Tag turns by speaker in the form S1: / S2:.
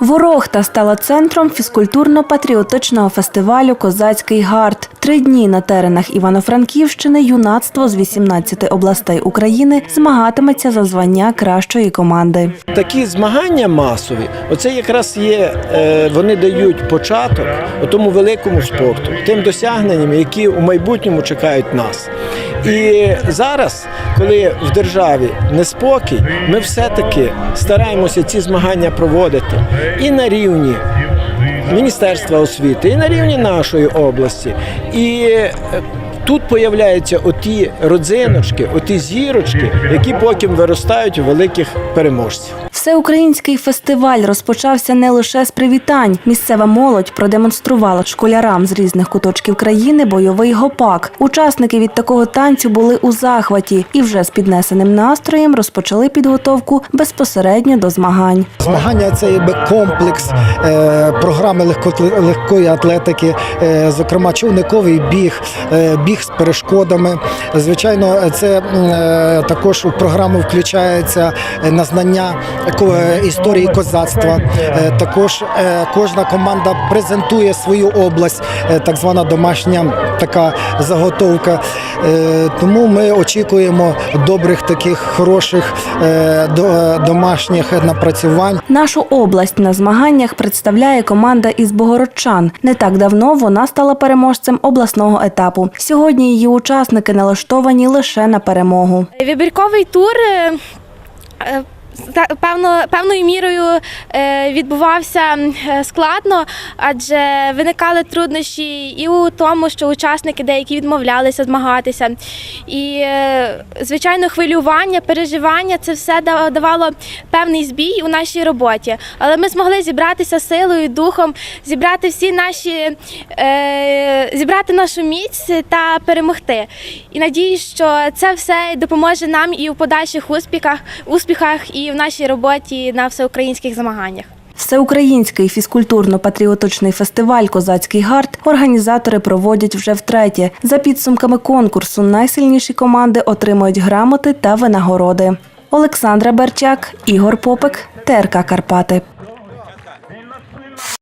S1: Ворохта стала центром фізкультурно-патріотичного фестивалю Козацький гард. Три дні на теренах Івано-Франківщини юнацтво з 18 областей України змагатиметься за звання кращої команди.
S2: Такі змагання масові, оце якраз є, е, вони дають початок тому великому спорту, тим досягненням, які у майбутньому чекають нас. І зараз, коли в державі неспокій, ми все-таки стараємося ці змагання проводити і на рівні Міністерства освіти, і на рівні нашої області. І е, тут появляються оті родзиночки, оті зірочки, які потім виростають у великих переможців.
S1: Всеукраїнський фестиваль розпочався не лише з привітань. Місцева молодь продемонструвала школярам з різних куточків країни бойовий гопак. Учасники від такого танцю були у захваті і вже з піднесеним настроєм розпочали підготовку безпосередньо до змагань.
S3: Змагання це якби комплекс е, програми легко- легкої атлетики, е, зокрема човниковий біг, е, біг з перешкодами. Звичайно, це також у програму включається на знання історії козацтва. Е, Також е, кожна команда презентує свою область, е, так звана домашня така заготовка. Тому ми очікуємо добрих таких хороших до- домашніх напрацювань.
S1: Нашу область на змаганнях представляє команда із Богородчан. Не так давно вона стала переможцем обласного етапу. Сьогодні її учасники налаштовані лише на перемогу.
S4: Вибірковий тур певно, певною мірою е, відбувався е, складно, адже виникали труднощі і у тому, що учасники деякі відмовлялися змагатися. І, е, звичайно, хвилювання, переживання це все давало певний збій у нашій роботі. Але ми змогли зібратися силою, духом, зібрати всі наші зібрати нашу міць та перемогти. І надіюсь, що це все допоможе нам і у подальших успіхах, успіхах, і в нашій роботі на всеукраїнських змаганнях.
S1: Всеукраїнський фізкультурно-патріотичний фестиваль Козацький гард організатори проводять вже втретє. За підсумками конкурсу найсильніші команди отримують грамоти та винагороди. Олександра Берчак, Ігор Попик, ТРК Карпати.